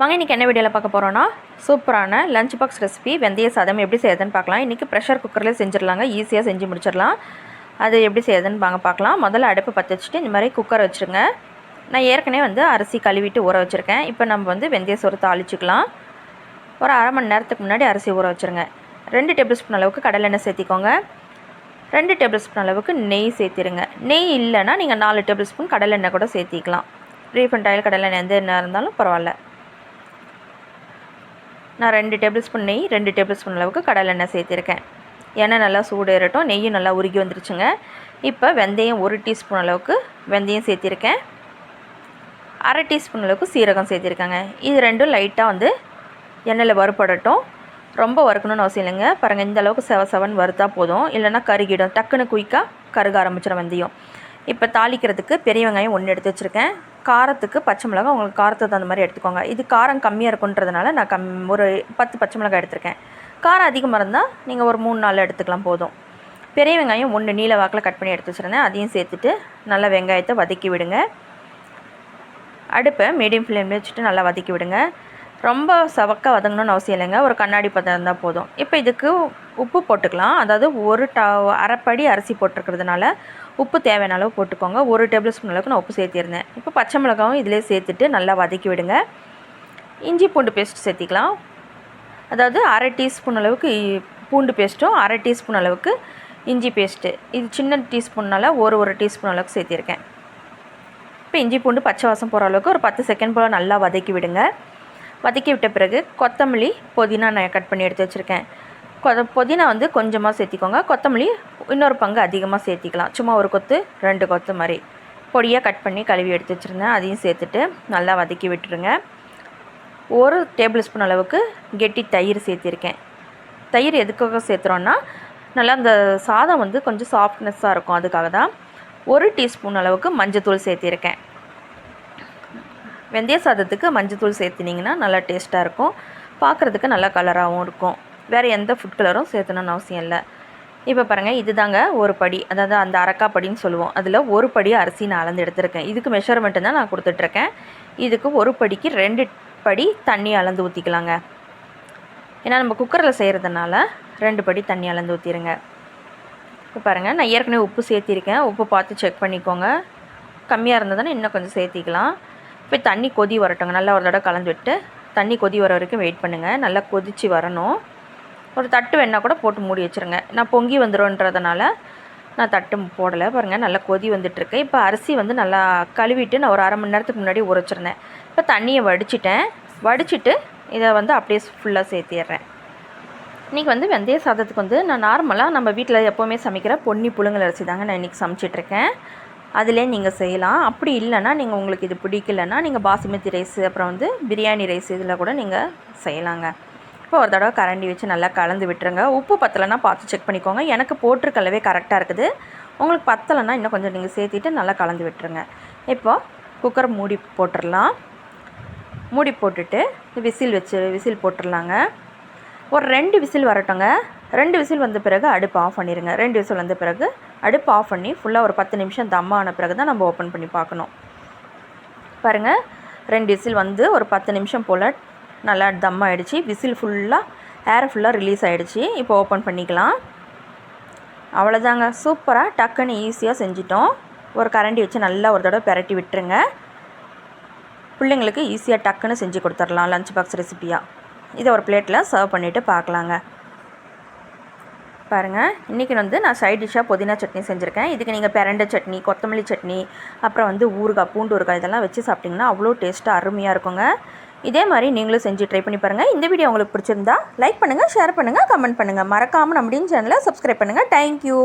வாங்க இன்றைக்கி என்ன வீடியோவில் பார்க்க போகிறோன்னா சூப்பரான லஞ்ச் பாக்ஸ் ரெசிபி வெந்தய சாதம் எப்படி செய்யுதுன்னு பார்க்கலாம். இன்றைக்கி ப்ரெஷர் குக்கரில் செஞ்சிடலாங்க ஈஸியாக செஞ்சு முடிச்சிடலாம். அது எப்படி செய்யுதுன்னு வாங்க பார்க்கலாம். முதல்ல அடுப்பு பற்ற வச்சுட்டு இந்த மாதிரி குக்கர் வச்சுருங்க. நான் ஏற்கனவே வந்து அரிசி கழுவிட்டு ஊற வச்சுருக்கேன். இப்போ நம்ம வந்து வெந்தய சோறு தாளிச்சிக்கலாம். ஒரு அரை மணி நேரத்துக்கு முன்னாடி அரிசி ஊற வச்சுருங்க. ரெண்டு டேபிள் ஸ்பூன் அளவுக்கு கடலெண்ணெய் சேர்த்திக்கோங்க. ரெண்டு டேபிள் ஸ்பூன் அளவுக்கு நெய் சேர்த்திருங்க. நெய் இல்லைன்னா நீங்கள் நாலு டேபிள் ஸ்பூன் கடலெண்ணெய் கூட சேர்த்திக்கலாம். ரீஃபண்ட் ஆயில் கடலெண்ணெய் எந்த எண்ணெய் இருந்தாலும் பரவாயில்ல. நான் ரெண்டு டேபிள் ஸ்பூன் நெய் ரெண்டு டேபிள் ஸ்பூன் அளவுக்கு கடலெண்ணெய் சேர்த்திருக்கேன். எண்ணெய் நல்லா சூடு ஏறட்டும் நெய்யும் நல்லா உருகி வந்துருச்சுங்க. இப்போ வெந்தயம் ஒரு டீஸ்பூன் அளவுக்கு வெந்தயம் சேர்த்திருக்கேன். அரை டீஸ்பூன் அளவுக்கு சீரகம் சேர்த்திருக்கேங்க. இது ரெண்டும் லைட்டாக வந்து எண்ணெயில் வறுப்படட்டும் ரொம்ப வறுக்கணும்னு அவசியம் இல்லைங்க. பாருங்கள் இந்த அளவுக்கு செவ செவன் வறுத்தா போதும். இல்லைன்னா கருகிடும். டக்குன்னு குயிக்காக கருக ஆரம்பிச்சிடும் வெந்தயம். இப்போ தாளிக்கிறதுக்கு பெரிய வெங்காயம் ஒன்று எடுத்து வச்சுருக்கேன். காரத்துக்கு பச்சை மிளகாய் உங்களுக்கு காரத்துக்கு தகுந்த மாதிரி எடுத்துக்கோங்க. இது காரம் கம்மியாக இருக்குன்றதுனால நான் கம் ஒரு பத்து பச்சை மிளகாய் எடுத்திருக்கேன். காரம் அதிகமாக இருந்தால் நீங்கள் ஒரு மூணு நாள் எடுத்துக்கலாம் போதும். பெரிய வெங்காயம் ஒன்று நீல வாக்கில் கட் பண்ணி எடுத்து வச்சுருந்தேன். அதையும் சேர்த்துட்டு நல்லா வெங்காயத்தை வதக்கி விடுங்க. அடுப்பை மீடியம் ஃப்ளேமில் வச்சுட்டு நல்லா வதக்கி விடுங்க. ரொம்ப சவக்க வதங்கணும்னு அவசியம் இல்லைங்க. ஒரு கண்ணாடி பதம் இருந்தால் போதும். இப்போ இதுக்கு உப்பு போட்டுக்கலாம். அதாவது ஒரு ட அரைப்படி அரிசி போட்டிருக்கிறதுனால உப்பு தேவையான அளவு போட்டுக்கோங்க. ஒரு டேபிள் ஸ்பூன் அளவுக்கு நான் உப்பு சேர்த்திருந்தேன். இப்போ பச்சை மிளகாவும் இதிலே சேர்த்துட்டு நல்லா வதக்கி விடுங்க. இஞ்சி பூண்டு பேஸ்ட் சேர்த்திக்கலாம். அதாவது அரை டீஸ்பூன் அளவுக்கு இ- பூண்டு பேஸ்ட்டும் அரை டீஸ்பூன் அளவுக்கு இஞ்சி பேஸ்ட்டு. இது சின்ன டீஸ்பூன்னால் ஒரு ஒரு டீஸ்பூன் அளவுக்கு சேர்த்திருக்கேன். இப்போ இஞ்சி பூண்டு பச்சை வாசம் போகிற அளவுக்கு ஒரு பத்து செகண்ட் போல் நல்லா வதக்கி விடுங்க. வதக்கி விட்ட பிறகு கொத்தமல்லி புதினா நான் கட் பண்ணி எடுத்து வச்சுருக்கேன். புதினா வந்து கொஞ்சமாக சேர்த்திக்கோங்க. கொத்தமல்லி இன்னொரு பங்கு அதிகமாக சேர்த்திக்கலாம். சும்மா ஒரு கொத்து ரெண்டு கொத்து மாதிரி. பொடியாக கட் பண்ணி கழுவி எடுத்து வச்சுருந்தேன். அதையும் சேர்த்துட்டு நல்லா வதக்கி விட்டுருங்க. ஒரு டேபிள் ஸ்பூன் அளவுக்கு கெட்டி தயிர் சேர்த்திருக்கேன். தயிர் எதுக்காக சேர்த்துறோன்னா நல்லா அந்த சாதம் வந்து கொஞ்சம் சாஃப்ட்னஸ்ஸாக இருக்கும். அதுக்காக தான் ஒரு டீஸ்பூன் அளவுக்கு மஞ்சத்தூள் சேர்த்திருக்கேன். வெந்தய சாதத்துக்கு மஞ்சத்தூள் சேர்த்துனிங்கன்னா நல்லா டேஸ்ட்டாக இருக்கும். பார்க்குறதுக்கு நல்லா கலராகவும் இருக்கும். வேறு எந்த ஃபுட் கலரும் சேர்த்தணும்னு அவசியம் இல்லை. இப்போ பாருங்கள் இதுதாங்க ஒரு படி. அதாவது அந்த அரக்காப்படின்னு சொல்லுவோம். அதில் ஒரு படி அரிசி நான் அளந்து எடுத்திருக்கேன். இதுக்கு மெஷர்மெண்ட்டு தான் நான் கொடுத்துட்ருக்கேன். இதுக்கு ஒரு படிக்கு ரெண்டு படி தண்ணி அளந்து ஊற்றிக்கலாங்க ஏன்னா நம்ம குக்கரில் செய்கிறதுனால ரெண்டு படி தண்ணி அளந்து ஊற்றிடுங்க இப்போ பாருங்கள் நான் ஏற்கனவே உப்பு சேர்த்திருக்கேன். உப்பு பார்த்து செக் பண்ணிக்கோங்க. கம்மியாக இருந்ததுன்னா இன்னும் கொஞ்சம் சேர்த்திக்கலாம். இப்போ தண்ணி கொதி வரட்டுங்க. நல்லா ஒரு தடவை கலந்து விட்டு தண்ணி கொதி வர வரைக்கும் வெயிட் பண்ணுங்கள் நல்லா கொதித்து வரணும். ஒரு தட்டு வேணால் கூட போட்டு மூடி வச்சுருங்க. நான் பொங்கி வந்துடும்ன்றதுனால நான் தட்டு போடலை. பாருங்கள் நல்லா கொதி வந்துட்டுருக்கு. இப்போ அரிசி வந்து நல்லா கழுவிட்டு நான் ஒரு அரை மணி நேரத்துக்கு முன்னாடி உரைச்சிருந்தேன் இப்போ தண்ணியை வடிச்சிட்டேன். வடிச்சிட்டு இதை வந்து அப்படியே ஃபுல்லாக சேர்த்திடுறேன். இன்றைக்கி வந்து வெந்தய சாதத்துக்கு வந்து நான் நார்மலாக நம்ம வீட்டில் எப்போவுமே சமைக்கிற பொன்னி புழுங்கல் அரிசி தாங்க நான் இன்றைக்கி சமைச்சிட்ருக்கேன். அதிலே நீங்கள் செய்யலாம். அப்படி இல்லைன்னா நீங்கள் உங்களுக்கு இது பிடிக்கலன்னா நீங்கள் பாசுமதி ரைஸ் அப்புறம் வந்து பிரியாணி ரைஸ் இதில் கூட நீங்கள் செய்யலாங்க. இப்போ ஒரு தடவை கரண்டி வச்சு நல்லா கலந்து விட்டுருங்க. உப்பு பத்தலைன்னா பார்த்து செக் பண்ணிக்கோங்க. எனக்கு போட்டிருக்கலவே கரெக்டாக இருக்குது. உங்களுக்கு பத்தலைன்னா இன்னும் கொஞ்சம் நீங்கள் சேர்த்திட்டு நல்லா கலந்து விட்டுருங்க. இப்போ குக்கர் மூடி போட்டுடலாம் மூடி போட்டுட்டு விசில் வச்சு விசில் போட்டுடலாங்க ஒரு ரெண்டு விசில் வரட்டுங்க. ரெண்டு விசில் வந்த பிறகு அடுப்பு ஆஃப் பண்ணிடுங்க ரெண்டு விசில் வந்த பிறகு அடுப்பு ஆஃப் பண்ணி ஃபுல்லாக ஒரு பத்து நிமிஷம் தம் ஆன பிறகு தான் நம்ம ஓப்பன் பண்ணி பார்க்கணும். பாருங்கள் ரெண்டு விசில் வந்து ஒரு பத்து நிமிஷம் போல் நல்லா தம் ஆகிடுச்சு விசில் ஃபுல்லாக ஏர் ஃபுல்லாக ரிலீஸ் ஆகிடுச்சு இப்போ ஓப்பன் பண்ணிக்கலாம். அவ்வளோதாங்க சூப்பராக டக்குன்னு ஈஸியாக செஞ்சிட்டோம். ஒரு கரண்டி வச்சு நல்லா ஒரு தடவை பெரட்டி விட்டுருங்க. பிள்ளைங்களுக்கு ஈஸியாக டக்குன்னு செஞ்சு கொடுத்துடலாம் லஞ்ச் பாக்ஸ் ரெசிப்பியாக இதை ஒரு பிளேட்டில் சர்வ் பண்ணிவிட்டு பார்க்கலாங்க. பாருங்கள் இன்றைக்கி வந்து நான் சைட் டிஷ்ஷாக புதினா சட்னி செஞ்சுருக்கேன். இதுக்கு நீங்கள் பெரண்டை சட்னி கொத்தமல்லி சட்னி அப்புறம் வந்து ஊறுகாய் பூண்டு ஊறுகாய் இதெல்லாம் வச்சு சாப்பிட்டிங்கன்னா அவ்வளோ டேஸ்ட்டாக அருமையாக இருக்குங்க. இதே மாதிரி நீங்களும் செஞ்சு ட்ரை பண்ணி பாருங்கள் இந்த வீடியோ உங்களுக்கு பிடிச்சிருந்தா லைக் பண்ணுங்கள் ஷேர் பண்ணுங்கள் கமெண்ட் பண்ணுங்கள் மறக்காமல் நம்முடைய சேனலை சப்ஸ்கிரைப் பண்ணுங்கள் தேங்க்யூ